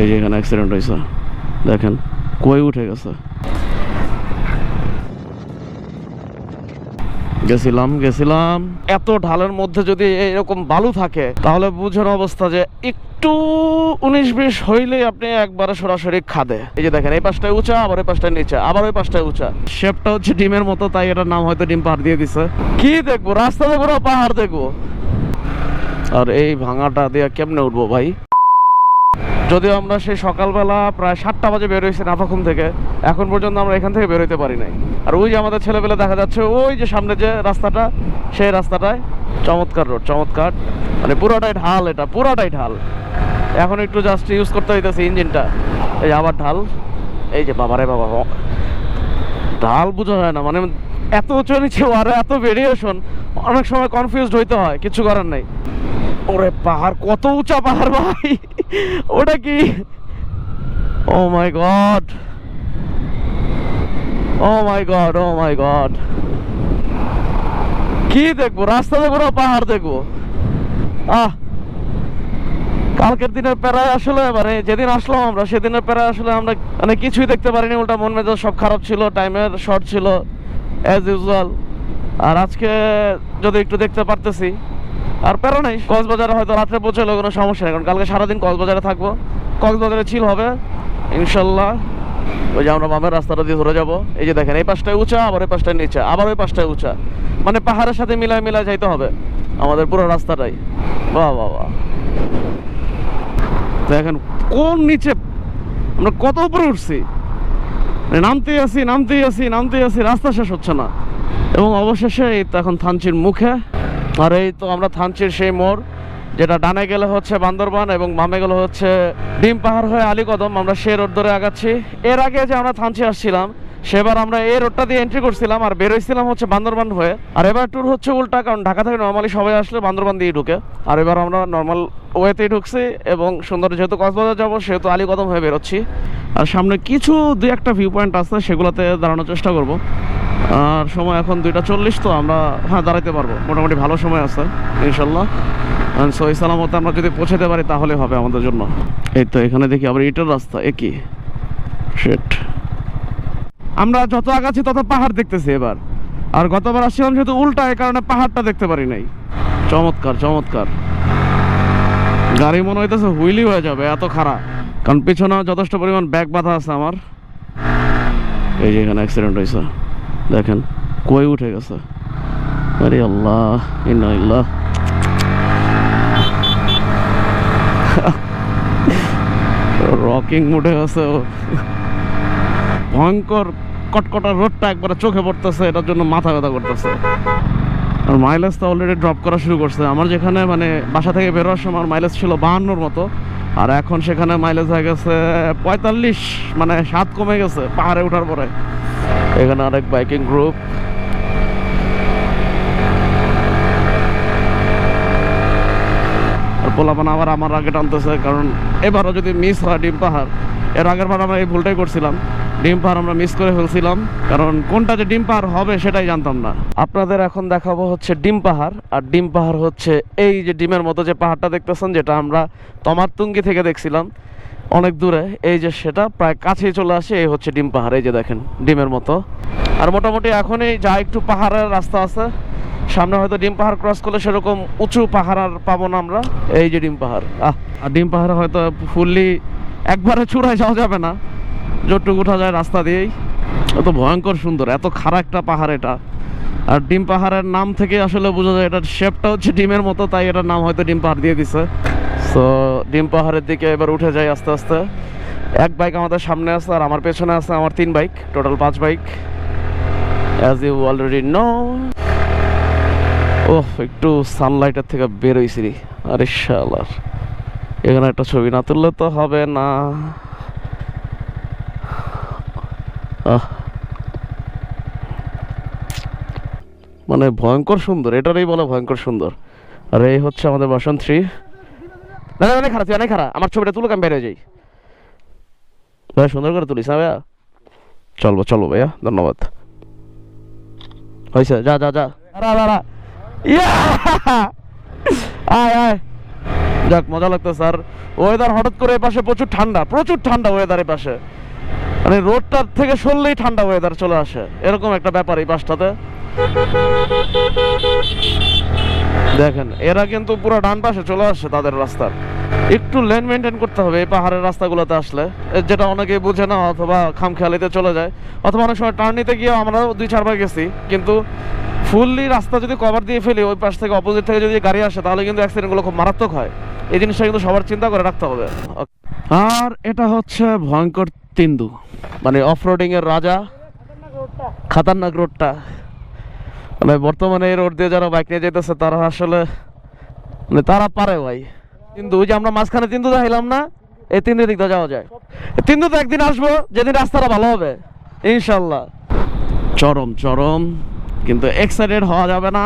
এই যে এখানে অ্যাক্সিডেন্ট হয়েছে। দেখেন, কই উঠে গেছে? গেছিলাম গেছিলাম। এত ঢালের মধ্যে যদি এরকম বালু থাকে, তাহলে বুঝেন অবস্থা যে একটু উনিশ বিশ হইলেই আপনি একবারে সরাসরি খাদে। এই যে দেখেন, এই পাশটায় উঁচা, আবার এই পাশটায় নিচে, আবার ওই পাশটায় উঁচা। শেপটা হচ্ছে ডিমের মতো, তাই এটার নাম হয়তো ডিম পাহাড় দিয়ে দিছে। কি দেখব? রাস্তা দেখব পাহাড় দেখব। আর এই ভাঙাটা দিয়ে কেমনে উঠবো ভাই? যদিও আমরা সেই সকালবেলা প্রায় সাতটা বাজে বের হয়েছি নাফাখুম থেকে, এখন পর্যন্ত আমরা এখান থেকে বেরোতে পারি নাই। আর ওই যে আমাদের ছেলেবেলা দেখা যাচ্ছে, ওই যে সামনে যে রাস্তাটা, সেই রাস্তাটায় চমৎকার রোড, চমৎকার। মানে পুরোটাই ঢাল এটা, পুরোটাই ঢাল। এখন একটু জাস্ট ইউজ করতে হইতেছে ইঞ্জিনটা। এই আবার ঢাল। এই যে বাবারে বাবা ঢাল বোঝা যায় না মানে এত উঁচু নিচে আর এত ভেরিয়েশন অনেক সময় কনফিউজড হইতে হয়, কিছু করার নাই। ওরে পাহাড়, কত উঁচা পাহাড় ভাই? ওটা কি? ও my God oh my God oh my God কি দেখব? রাস্তা দেখব না পাহাড় দেখব। আহ! কালকের দিনের প্যারায় আসলে মানে যেদিন আসলাম আমরা, সেদিনের প্যারায় আসলে আমরা মানে কিছুই দেখতে পারিনি, উল্টা মন মেজাজ সব খারাপ ছিল, টাইমের শর্ট ছিল অ্যাজ ইউজুয়াল আর আজকে যদি একটু দেখতে পারতেছি আর প্যারা নেই। কক্সবাজারে হয়তো রাত্রে পৌঁছালে কোনো সমস্যা নেই, কারণ কালকে সারাদিন কক্সবাজারে থাকব। কক্সবাজারে চিল হবে, ইনশাল্লাহ। ওই যে আমরা বামের রাস্তাটা দিয়ে ধরে যাব। এই যে দেখেন, এই পাশটায় উঁচা, আবার এই পাশটায় নিচে, আবার ওই পাশটায় উঁচা। মানে পাহাড়ের সাথে মিলায় মিলায় যাইতে হবে। আমাদের পুরো রাস্তাটাই। বাহ বাহ বাহ। দেখেন, কোন নিচে আমরা কত উপরে উঠছি। মানে নামতেই আছি নামতেই আছি নামতেই আছি, রাস্তা শেষ হচ্ছে না। এবং অবশেষে এই তো এখন থানচির মুখে। আর এই তো আমরা থানচির সেই মোড়, যেটা ডানে গেলে হচ্ছে বান্দরবান এবং বামে গেলে হচ্ছে ডিম পাহাড় হয়ে আলীকদম। আমরা সেই রোড ধরে আগাচ্ছি। এর আগে যে আমরা থানচি আসছিলাম, সেবার আমরা এই রোডটা দিয়ে এন্ট্রি করছিলাম আর বেরোইছিলাম হচ্ছে বান্দরবান হয়ে। আর এবার ট্যুর হচ্ছে উল্টা, কারণ ঢাকা থেকে নর্মালি সবাই আসলে বান্দরবান দিয়ে ঢুকে। আর এবার আমরা নর্মাল ওয়েতেই ঢুকছি এবং সুন্দর যেহেতু কক্সবাজার যাব, সেহেতু আলীকদম হয়ে বেরোচ্ছি। আর সামনে কিছু দু একটা ভিউ পয়েন্ট আছে, সেগুলোতে দাঁড়ানোর চেষ্টা করব। আর সময় এখন দুইটা চল্লিশ, তো আমরা হ্যাঁ দাঁড়াইতে পারব। মোটামুটি ভালো সময় আছে, ইনশাল্লাহ। সই সালামত আমরা যদি পৌঁছাতে পারি, তাহলে হবে আমাদের জন্য। এই তো, এখানে দেখি আবার ইটের রাস্তা একই শেট আমরা যত আগাচ্ছি তত পাহাড় দেখতেছি এবার। আর গতবার আসছিলাম যেহেতু উল্টা এই কারণে পাহাড়টা দেখতে পারি নাই। চমৎকার চমৎকার। গাড়ি মনে হইতেছে হুইলি হয়ে যাবে, এত খারাপ কারণ পিছনে যথেষ্ট পরিমাণ ব্যাগ বাঁধা আছে আমার। এই যে এখানে অ্যাক্সিডেন্ট হয়েছে দেখেন, কই উঠে গেছে? আরে আল্লাহ ইন্নাল্লাহ রকিং মুডে গেছে ভয়ঙ্কর কটকটা রোডটা একবারে চোখে পড়তেছে, এটার জন্য মাথা ব্যথা করতেছে। আর মাইলেজ তো অলরেডি ড্রপ করা শুরু করছে। আমার যেখানে মানে বাসা থেকে বেরোয়ার সময় আমার মাইলেজ ছিল বাহান্নর মতো, আর এখন সেখানে মাইলেজ হয়ে গেছে পঁয়তাল্লিশ মানে সাত কমে গেছে পাহাড়ে ওঠার পরে। এখানে আরেক বাইকিং গ্রুপ। আর আবার আমার আগে টানতেছে, কারণ এবারও যদি মিস হয় ডিম পাহাড়, এর আগের বার আমরা এই ভুলটাই করছিলাম। ডিম পাহাড় আমরা মিস করে ফেলছিলাম, কারণ কোনটা যে ডিম পাহাড় হবে সেটাই জানতাম না। আপনাদের এখন দেখাবো হচ্ছে ডিম পাহাড়, আর ডিম পাহাড় হচ্ছে এই যে ডিমের মতো যে পাহাড়টা দেখতেছেন, যেটা আমরা তমারতুঙ্গি থেকে দেখছিলাম। অনেক দূরে। এই যে সেটা প্রায় কাছেই চলে আসে, এই হচ্ছে ডিম পাহাড়, এই যে দেখেন, ডিমের মতো। আর মোটামুটি এখনই যা একটু পাহাড়ের রাস্তা আছে, সামনে হয়তো ডিম পাহাড় ক্রস করলে সেরকম উঁচু পাহাড় আর পাবো না আমরা। এই যে ডিম পাহাড়, আহ, আর ডিম পাহাড়ে হয়তো ফুললি একবারে চূড়ায় যাওয়া যাবে না। যতটুকু উঠা যায় রাস্তা দিয়েই। এত ভয়ঙ্কর সুন্দর, এত খারাপ একটা পাহাড় এটা। আর ডিম পাহাড়ের নাম থেকে আসলে বোঝা যায়, এটার শেপটা হচ্ছে ডিমের মতো, তাই এটার নাম হয়তো ডিম পাহাড় দিয়ে দিছে। সো ডিম পাহাড়ের দিকে এবার উঠে যাই আস্তে আস্তে। এক বাইক আমাদের সামনে আছে আর আমার পেছনে আছে আমার তিন বাইক টোটাল পাঁচ bike as you already know oh, একটু সানলাইটের থেকে বেরোইছি রে। আরে শালার। এখানে একটা ছবি না তুললে তো হবে না। মানে ভয়ঙ্কর সুন্দর, এটারই বলে ভয়ঙ্কর সুন্দর। আর এই হচ্ছে আমাদের বাসন থ্রি না অনেক খারাপ তুই অনেক খারাপ আমার ছবিটা তুলুক, আমি বেরোয় যাই। ভাই, সুন্দর করে তুলিস না ভাইয়া? চলবো চলবো ভাইয়া, ধন্যবাদ। হয়েছে যা যা যা। আয় আয়। যাক, মজা লাগতেছে আর ওয়েদার হঠাৎ করে এই পাশে প্রচুর ঠান্ডা প্রচুর ঠান্ডা ওয়েদার এই পাশে। মানে রোডটার থেকে সরলেই ঠান্ডা ওয়েদার চলে আসে। এরকম একটা ব্যাপার এই পাশটাতে। দেখেন, এরা কিন্তু পুরো ডান পাশে চলে আসছে তাদের রাস্তার। একটু লেন মেনটেন করতে হবে এই পাহাড়ের রাস্তাগুলোতে আসলে। যেটা অনেকেই বুঝে না অথবা খামখেয়ালিতে চলে যায়। অথবা অনেক সময় টার্ন নিতে গিয়ে আমরাও দুই চারবার গেছি, কিন্তু ফুললি রাস্তা যদি কভার দিয়ে ফেলি, ওই পাশ থেকে অপোজিট থেকে যদি গাড়ি আসে, তাহলে কিন্তু অ্যাক্সিডেন্টগুলো খুব মারাত্মক হয়। এই জিনিসটা কিন্তু সবার চিন্তা করে রাখতে হবে। আর এটা হচ্ছে ভয়ঙ্কর তিন্দু। মানে অফ এর রাজা, খাতারনাক রোডটা মানে বর্তমানে এই রোড দিয়ে যারা বাইক নিয়ে যেতেছে তারা আসলে মানে তারা পারে ভাই। কিন্তু ওই যে আমরা মাঝখানে তিন্দু দেখাইলাম না, এই তিন দিক দিয়ে যাওয়া যায়। তিন্দু তো একদিন আসব, যেদিন রাস্তাটা ভালো হবে ইনশাল্লাহ চরম চরম, কিন্তু এক্সাইটেড হওয়া যাবে না।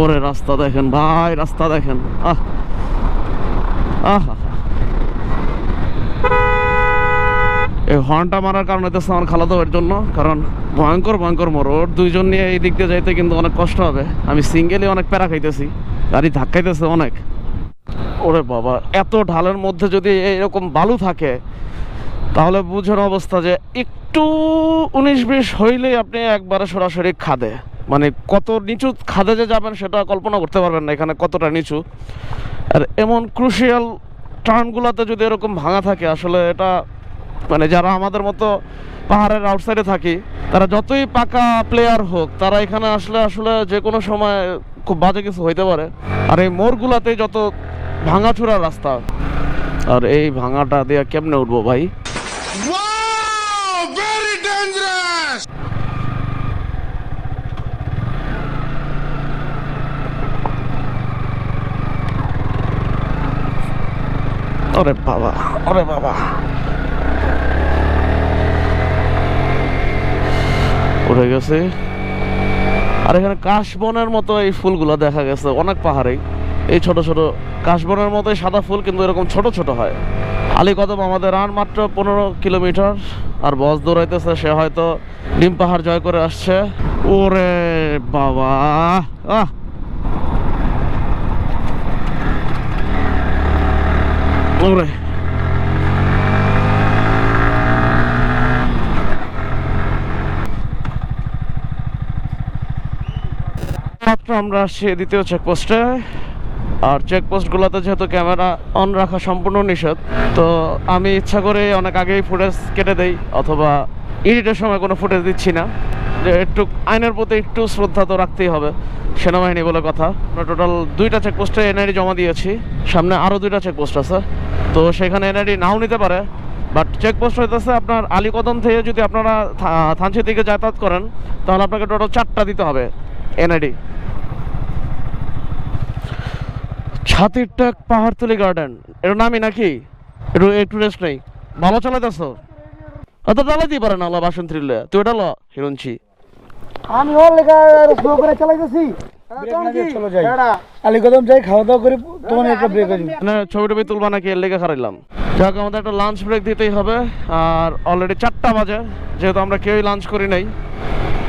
ওরে রাস্তা দেখেন ভাই, রাস্তা দেখেন। আহ, আহা। এই হর্নটা মারার কারণ হইতেছে আমার খালাতো ভাইয়ের জন্য, কারণ ভয়ঙ্কর ভয়ঙ্কর ওর দুইজন নিয়ে এই দিক দিয়ে যাইতে কিন্তু অনেক কষ্ট হবে। আমি সিঙ্গেলি অনেক প্যারা খাইতেছি, গাড়ি ধাক্কাইতেছে অনেক। ওরে বাবা, এত ঢালের মধ্যে যদি এরকম বালু থাকে, তাহলে বুঝেন অবস্থা যে একটু উনিশ বিশ হইলেই আপনি একবারে সরাসরি খাদে। মানে কত নিচু খাদে যে যাবেন সেটা কল্পনা করতে পারবেন না, এখানে কতটা নিচু। আর এমন ক্রুশিয়াল টার্নগুলোতে যদি এরকম ভাঙা থাকে, আসলে এটা মানে যারা আমাদের মতো পাহাড়ের আউটসাইডে থাকি তারা যতই পাকা প্লেয়ার হোক তারা এখানে আসলে আসলে যে কোনো সময় খুব বাজে কিছু হইতে পারে। আর এই মোড়গুলাতেই যত ভাঙাচুরা রাস্তা আর এই ভাঙাটা দিয়ে কেমনে উঠবো ভাই! ওরে বাবা ওরে বাবা। উঠে গেছে। আর এখানে কাশবনের মতো এই ফুলগুলো দেখা গেছে, অনেক পাহাড়েই এই ছোট ছোট কাশবনের মতোই সাদা ফুল, কিন্তু এরকম ছোট ছোট হয়। আলী কদম আমাদের আর মাত্র পনেরো কিলোমিটার, আর বস দৌড়াইতেছে, সে হয়তো ডিম পাহাড় জয় করে আসছে। ওরে বাবা, আহ! ওরে। মাত্র আমরা আসছি দ্বিতীয় চেকপোস্টে আর চেকপোস্টগুলোতে যেহেতু ক্যামেরা অন রাখা সম্পূর্ণ নিষেধ, তো আমি ইচ্ছা করে অনেক আগেই ফুটেজ কেটে দেই অথবা এডিটের সময় কোনো ফুটেজ দিচ্ছি না। যে একটু আইনের প্রতি একটু শ্রদ্ধা তো রাখতেই হবে, সেনাবাহিনী বলে কথা। আমরা টোটাল দুইটা চেকপোস্টে এনআইডি জমা দিয়েছি, সামনে আরও দুইটা চেকপোস্ট আছে। তো সেখানে এনআইডি নাও নিতে পারে বাট চেকপোস্ট হইতেছে আপনার আলীকদম থেকে যদি আপনারা থা- থানচি দিকে যাতায়াত করেন, তাহলে আপনাকে টোটাল চারটা দিতে হবে। এনআইডি। ছাতির টাক পাহাড়তলি গার্ডেন। এর নামই নাকি? একটু একটু রেস্ট নেই। ভালো চালাইতেছ? অত চালাইতেই পারে না আল্লাহ বাসন থ্রিলে। তুই ওটা ল হিরঞ্চি আমি ওর লেখা স্লো করে চালাইতেছি। চলে যাই। আলি কদম যাই খাওয়া দাওয়া করে তোমার একটা ব্রেক আছে মানে ছবি টবি তুলবা নাকি এর লেগে খারাইলাম। যাক আমাদের একটা লাঞ্চ ব্রেক দিতেই হবে। আর অলরেডি চারটা বাজে যেহেতু আমরা কেউই লাঞ্চ করি নাই।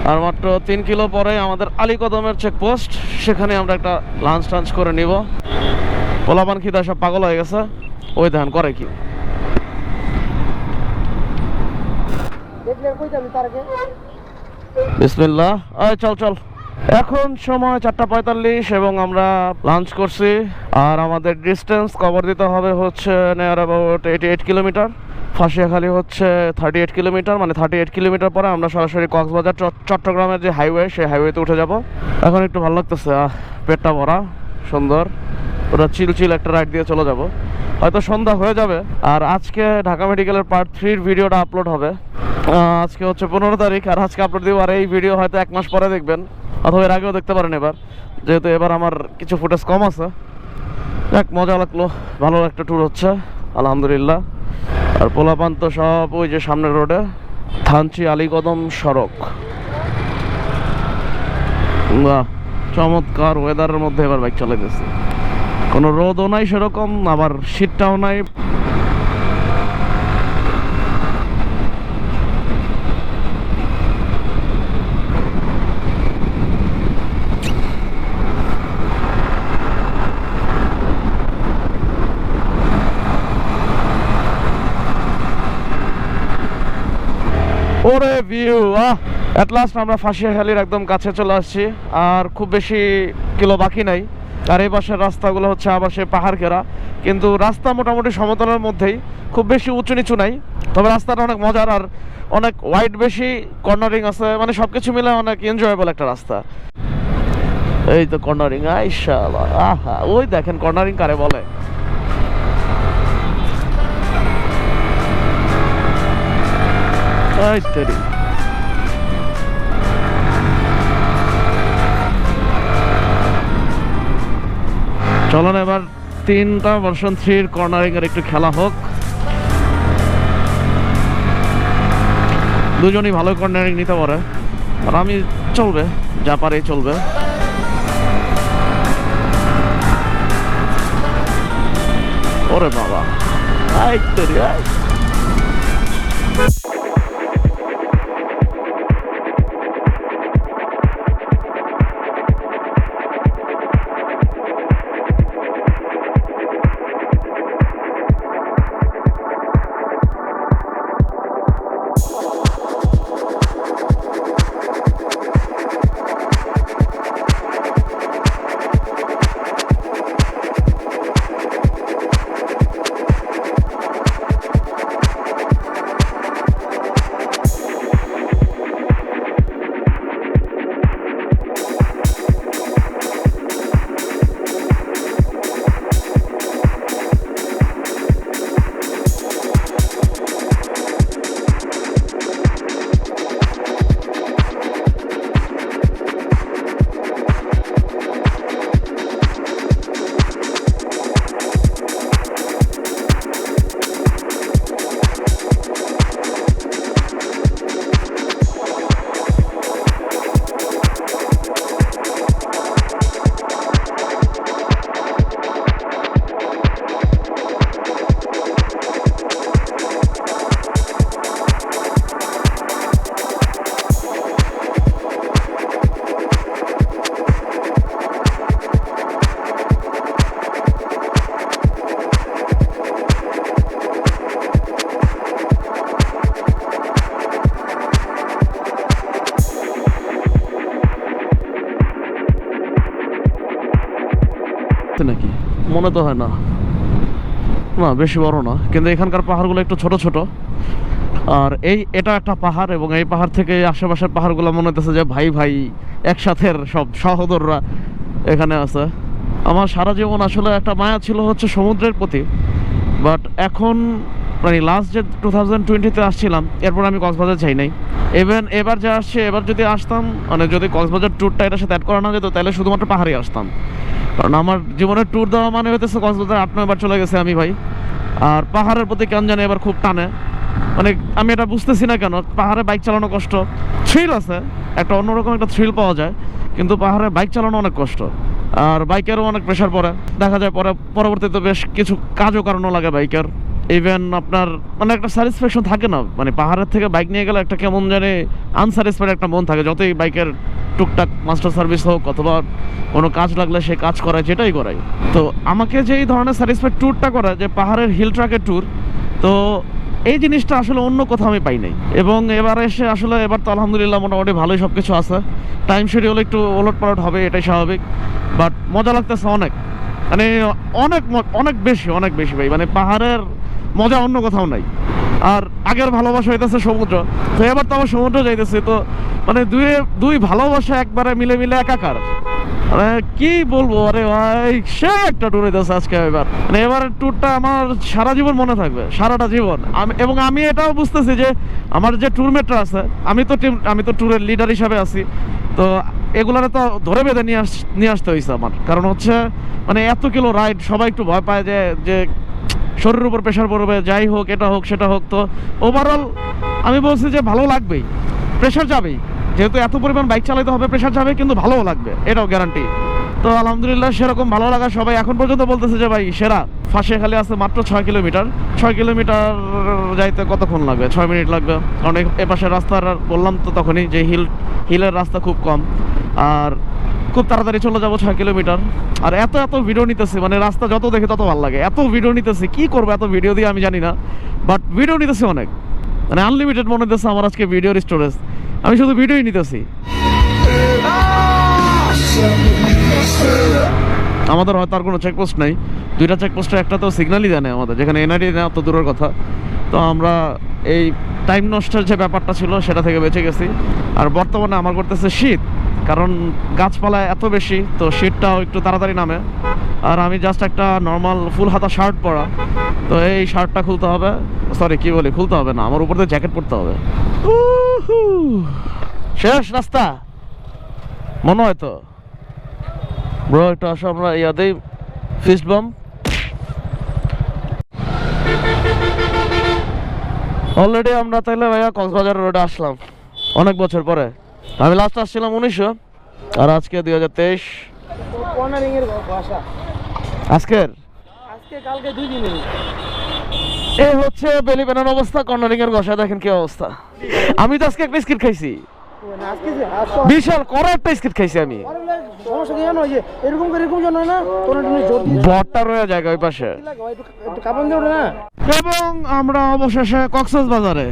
আর মাত্র তিন কিলো পরে আমাদের আলী কদমের চেকপোস্ট সেখানে আমরা একটা লাঞ্চ টাঞ্চ করে নিব। পোলাপান খিদা সব পাগল হয়ে গেছে। ওই ধান করে কি? বিসমিল্লাহ। চল চল। এখন সময় চারটা পঁয়তাল্লিশ এবং আমরা লাঞ্চ করছি। আর আমাদের ডিস্টেন্স কভার দিতে হবে হচ্ছে near about eighty eight kilometre Fashiakhali হচ্ছে থার্টি এইট কিলোমিটার মানে থার্টি এইট কিলোমিটার পরে আমরা সরাসরি কক্সবাজার চট- চট্টগ্রামের যে হাইওয়ে সেই হাইওয়েতে উঠে যাব। এখন একটু ভালো লাগতেছে পেটটা ভরা, সুন্দর। ওটা চিল চিল একটা রাইড দিয়ে চলে যাব। হয়তো সন্ধ্যা হয়ে যাবে। আর আজকে ঢাকা মেডিকেলের পার্ট থ্রির ভিডিওটা আপলোড হবে। আজকে হচ্ছে পনেরো তারিখ, আর আজকে আপলোড দিব, আর এই ভিডিও হয়তো এক মাস পরে দেখবেন, অথবা এর আগেও দেখতে পারেন এবার। যেহেতু এবার আমার কিছু ফুটেজ কম আছে। যাক, মজা লাগল, ভালো একটা ট্যুর হচ্ছে, আলহামদুলিল্লাহ। আর পোলাপান তো সব ওই যে সামনের রোডে। থানচি আলীকদম সড়ক। চমৎকার ওয়েদারের মধ্যে এবার বাইক চালাইতেছে। কোনো রোদও নাই সেরকম, আবার শীতটাও নাই ওরে আমরা ফাঁসিয়াখালির একদম কাছে চলে আসছি। আর খুব বেশি কিলো বাকি নাই। আর এই পাশের রাস্তাগুলো হচ্ছে পাহাড় কিন্তু রাস্তা মোটামুটি সমতলের মধ্যেই, খুব বেশি উঁচু নিচু নাই। তবে রাস্তাটা অনেক মজার আর অনেক ওয়াইড বেশি কর্নারিং আছে। মানে সব কিছু মিলে অনেক এনজয়েবল একটা রাস্তা। এই তো কর্নারিং আইশাল্লাহ আহা, ওই দেখেন কর্নারিং কারে বলে। তেরি চলুন এবার তিনটা ভার্সন থ্রির কর্নারিং এর একটু খেলা হোক। দুজনই ভালো কর্নারিং নিতে পারে। আর আমি চলবে যা পারে চলবে। ওরে বাবা। আই। তেরি নাকি? মনে তো হয় না। না, বেশি বড় না। কিন্তু এখানকার পাহাড়গুলো একটু ছোট ছোট। আর এই, এটা একটা পাহাড় এবং এই পাহাড় থেকে আশেপাশের পাহাড়গুলো মনে হতেছে যে ভাই ভাই, একসাথে সব সহোদররা এখানে আছে। আমার সারা জীবন আসলে একটা মায়া ছিল হচ্ছে সমুদ্রের প্রতি। বাট এখন মানে লাস্ট যে টু থাউজেন্ড টোয়েন্টিতে আসছিলাম, এরপর আমি কক্সবাজার যাই নাই। ইভেন এবার যে আসছে, এবার যদি আসতাম মানে যদি কক্সবাজার ট্যুরটা এটার সাথে অ্যাড করা না যেত, তাহলে শুধুমাত্র পাহাড়ে আসতাম। কারণ আমার জীবনে ট্যুর দেওয়া মানে হইতেছে কক্সবাজার আট নয়বার চলে গেছে আমি ভাই। আর পাহাড়ের প্রতি কেন জানি এবার খুব টানে। মানে আমি এটা বুঝতেছি না কেন, পাহাড়ে বাইক চালানো কষ্ট। থ্রিল আছে, একটা অন্যরকম একটা থ্রিল পাওয়া যায়, কিন্তু পাহাড়ে বাইক চালানো অনেক কষ্ট। আর বাইকেরও অনেক প্রেশার পড়ে। দেখা যায় পরে, পরবর্তীতে বেশ কিছু কাজও কারণও লাগে বাইকের ইভেন আপনার মানে একটা স্যাটিসফ্যাকশন থাকে না। মানে পাহাড়ের থেকে বাইক নিয়ে গেলে একটা কেমন জানে আনস্যাটিসফাইড একটা মন থাকে। যতই বাইকের টুকটাক মাস্টার সার্ভিস হোক অথবা কোনো কাজ লাগলে সে কাজ করায়, যেটাই করায়। তো আমাকে যে এই ধরনের স্যাটিসফাইড ট্যুরটা করা, যে পাহাড়ের হিল ট্রাকের ট্যুর তো এই জিনিসটা আসলে অন্য কোথাও আমি পাই নাই। এবং এবার এসে আসলে, এবার তো আলহামদুলিল্লাহ মোটামুটি ভালোই সব কিছু আছে। টাইম শিডিউল একটু ওলট পালট হবে, এটাই স্বাভাবিক। বাট মজা লাগতেছে অনেক। মানে অনেক অনেক বেশি অনেক বেশি ভাই। মানে পাহাড়ের মজা অন্য কোথাও নাই। আর আগের ভালোবাসা হইতেছে সমুদ্র। তো এবার তো আমার সমুদ্র যাইতেছে, তো মানে দুই দুই ভালোবাসা একবারে মিলে মিলে একাকার। মানে কি বলব, আরে ভাই, সে একটা ট্যুর হইতেছে আজকে এবার। মানে এবার ট্যুরটা আমার সারা জীবন মনে থাকবে, সারাটা জীবন। এবং আমি এটাও বুঝতেছি যে আমার যে ট্যুরমেটরা আছে, আমি তো টিম আমি তো ট্যুরের লিডার হিসাবে আছি। তো এগুলারে তো ধরে বেঁধে নিয়ে আস, নিয়ে আসতে হয়েছে আমার। কারণ হচ্ছে মানে এত কিলো রাইড সবাই একটু ভয় পায় যে যে শরীরের উপর প্রেশার পড়বে, যাই হোক, এটা হোক, সেটা হোক, তো ওভারঅল আমি বলছি যে ভালো লাগবেই প্রেশার যাবেই। যেহেতু এত পরিমাণ বাইক চালাতে হবে প্রেশার যাবে, কিন্তু ভালোও লাগবে, এটাও গ্যারান্টি তো আলহামদুলিল্লাহ, সেরকম ভালো লাগা সবাই এখন পর্যন্ত বলতেছে যে, ভাই, সেরা। ফাঁসে খালি আছে মাত্র ছয় কিলোমিটার। ছয় কিলোমিটার যাইতে কতক্ষণ লাগবে? ছয় মিনিট লাগবে। কারণ এপাশে রাস্তার বললাম তো তখনই যে হিল হিলের রাস্তা খুব কম। আর খুব তাড়াতাড়ি চলে যাব ছয় কিলোমিটার। আর এত এত ভিডিও নিতেছি মানে রাস্তা যত দেখে তত ভালো লাগে। এত ভিডিও নিতেছি, কি করব এত ভিডিও দিয়ে আমি জানি না বাট ভিডিও নিতেছি অনেক। মানে আনলিমিটেড মনে হচ্ছে আমার আজকে ভিডিওর স্টোরেজ আমি শুধু ভিডিওই নিতেছি। আমাদের হয়তো আর কোনো চেকপোস্ট নেই। দুইটা চেকপোস্টে একটা তো সিগন্যালই দেয় না আমাদের, যেখানে এনআইডি নেওয়া তো দূরের কথা। তো আমরা এই টাইম নষ্টের যে ব্যাপারটা ছিল, সেটা থেকে বেঁচে গেছি। আর বর্তমানে আমার করতেছে শীত। কারণ গাছপালা এত বেশি তো শীতটাও একটু তাড়াতাড়ি নামে। আর আমি জাস্ট একটা নর্মাল ফুল হাতা শার্ট পরা। তো এই শার্টটা খুলতে হবে। সরি কি বলি? খুলতে হবে না। আমার উপর দিয়ে জ্যাকেট পরতে হবে। শেষ রাস্তা। মনে হয় তো। ব্রো একটু আসো আমরা ইয়াদেই ফিস্ট বাম অলরেডি আমরা তাহলে ভাইয়া কক্সবাজার রোডে আসলাম। অনেক বছর পরে। আমি লাস্ট আসছিলাম উনিশশো আর আজকে দুই হাজার তেইশ। আজকের? এই হচ্ছে বেলি বানানোর অবস্থা কর্নারিং এর গসা দেখেন কি অবস্থা। আমি তো আজকে একটা স্কিট খাইছি। বিশাল কড়া একটা স্কিট খাইছি আমি। এবং আমরা অবশেষে কক্সবাজ বাজারে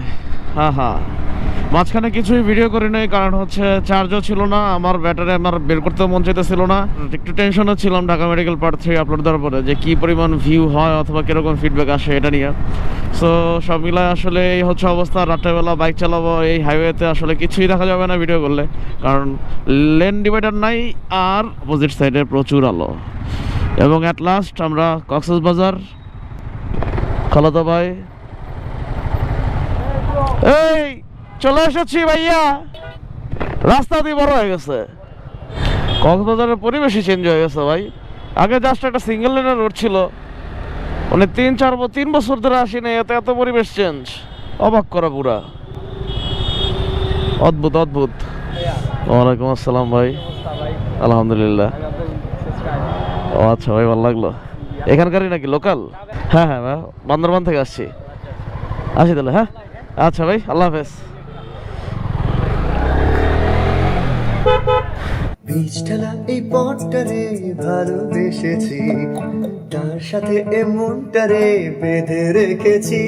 হ্যাঁ হ্যাঁ মাঝখানে কিছুই ভিডিও করি নাই, কারণ হচ্ছে চার্জও ছিল না, আমার ব্যাটারি আমার বের করতে মন চাইতেছিল না। একটু টেনশনও ছিলাম Dhaka medical part three upload দেওয়ার পরে, যে কি পরিমাণ ভিউ হয় অথবা কীরকম ফিডব্যাক আসে এটা নিয়ে। সো সব মিলায় আসলে এই হচ্ছে অবস্থা, রাত্রেবেলা বাইক চালাবো, এই হাইওয়েতে আসলে কিছুই দেখা যাবে না ভিডিও করলে। কারণ লেন ডিভাইডার নাই, আর অপোজিট সাইডে প্রচুর আলো। এবং অ্যাট লাস্ট আমরা কক্সবাজ বাজার খালাতো ভাই। এই! চলে এসেছি ভাইয়া। রাস্তা দিয়ে বড় হয়ে গেছে। কক্সবাজারের পরিবেশই চেঞ্জ হয়ে গেছে ভাই। আগে জাস্ট একটা সিঙ্গেল লেনের রোড ছিল। মানে তিন, চার, তিন বছর ধরে আসি না এত এত পরিবেশ চেঞ্জ অবাক করা পুরা। অদ্ভুত অদ্ভুত। ওয়ালাইকুম আসসালাম ভাই। আলহামদুলিল্লাহ। ও আচ্ছা ভাই, ভালো লাগল। এখানকারই নাকি লোকাল হ্যাঁ হ্যাঁ বান্দরবান থেকে আসছি। আসি তাহলে হ্যাঁ? আচ্ছা ভাই, আল্লাহ হাফেজ। বীজটালা এই পটটারে ভালোবেসেছি। তার সাথে এমনটারে বেঁধে রেখেছি।